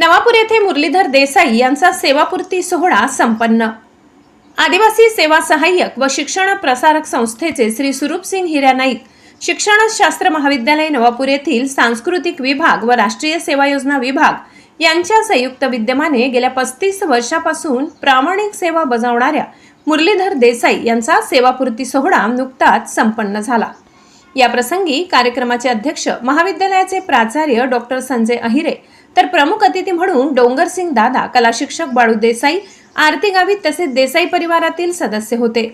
नवापूर येथे मुरलीधर देसाई यांचा सेवापूर्ती सोहळा संपन्न. आदिवासी सेवा सहाय्यक व शिक्षण प्रसारक संस्थेचे श्री सुरूपसिंग हिरा नाईक शिक्षणशास्त्र महाविद्यालय नवापूर येथील सांस्कृतिक विभाग व राष्ट्रीय सेवा योजना विभाग यांच्या संयुक्त विद्यमाने गेल्या पस्तीस वर्षापासून प्रामाणिक सेवा बजावणाऱ्या मुरलीधर देसाई यांचा सेवापूर्ती सोहळा नुकताच संपन्न झाला. या प्रसंगी कार्यक्रमाचे अध्यक्ष महाविद्यालयाचे प्राचार्य डॉक्टर संजय अहिरे तर प्रमुख अतिथी म्हणून डोंगरसिंग दादा कला शिक्षक बाळू देसाई आरती गावित तसेच देसाई परिवारातील सदस्य होते.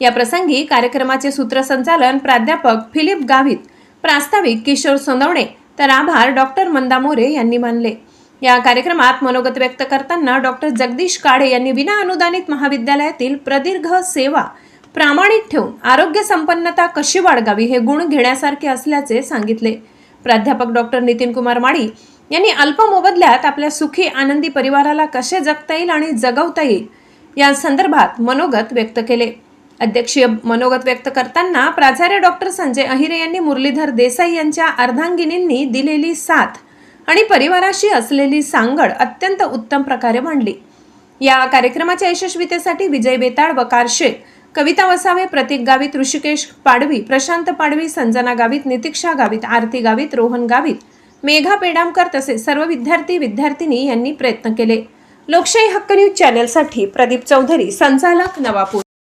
या प्रसंगी कार्यक्रमाचे सूत्रसंचालन प्राध्यापक फिलिप गावित प्रास्ताविक किशोर सोनवणे तर आभार डॉक्टर मंदा मोरे यांनी मानले. या कार्यक्रमात मनोगत व्यक्त करताना डॉक्टर जगदीश काळे यांनी विना अनुदानित महाविद्यालयातील प्रदीर्घ सेवा प्रामाणिक ठेवून आरोग्य संपन्नता कशी वाढगावी हे गुण घेण्यासारखे असल्याचे सांगितले. प्राध्यापक डॉक्टर नितीन कुमार माळी यांनी अल्प मोबदल्यात आपल्या सुखी आनंदी परिवाराला कसे जगता येईल आणि जगवता येईल या संदर्भात मनोगत व्यक्त केले. अध्यक्षीय मनोगत व्यक्त करताना प्राचार्य डॉक्टर संजय अहिरे यांनी मुरलीधर देसाई यांच्या अर्धांगिनींनी दिलेली साथ आणि परिवाराशी असलेली सांगड अत्यंत उत्तम प्रकारे मांडली. या कार्यक्रमाच्या यशस्वीतेसाठी विजय बेताळ व कारशे कविता वसावे प्रतीक गावित ऋषिकेश पाडवी प्रशांत पाडवी संजना गावित नितिक्षा गावित आरती गावित रोहन गावित मेघा पेडामकर तसेच सर्व विद्यार्थी विद्यार्थिनी यांनी प्रयत्न केले. लोकशाही हक्क न्यूज चॅनलसाठी प्रदीप चौधरी संचालक नवापूर.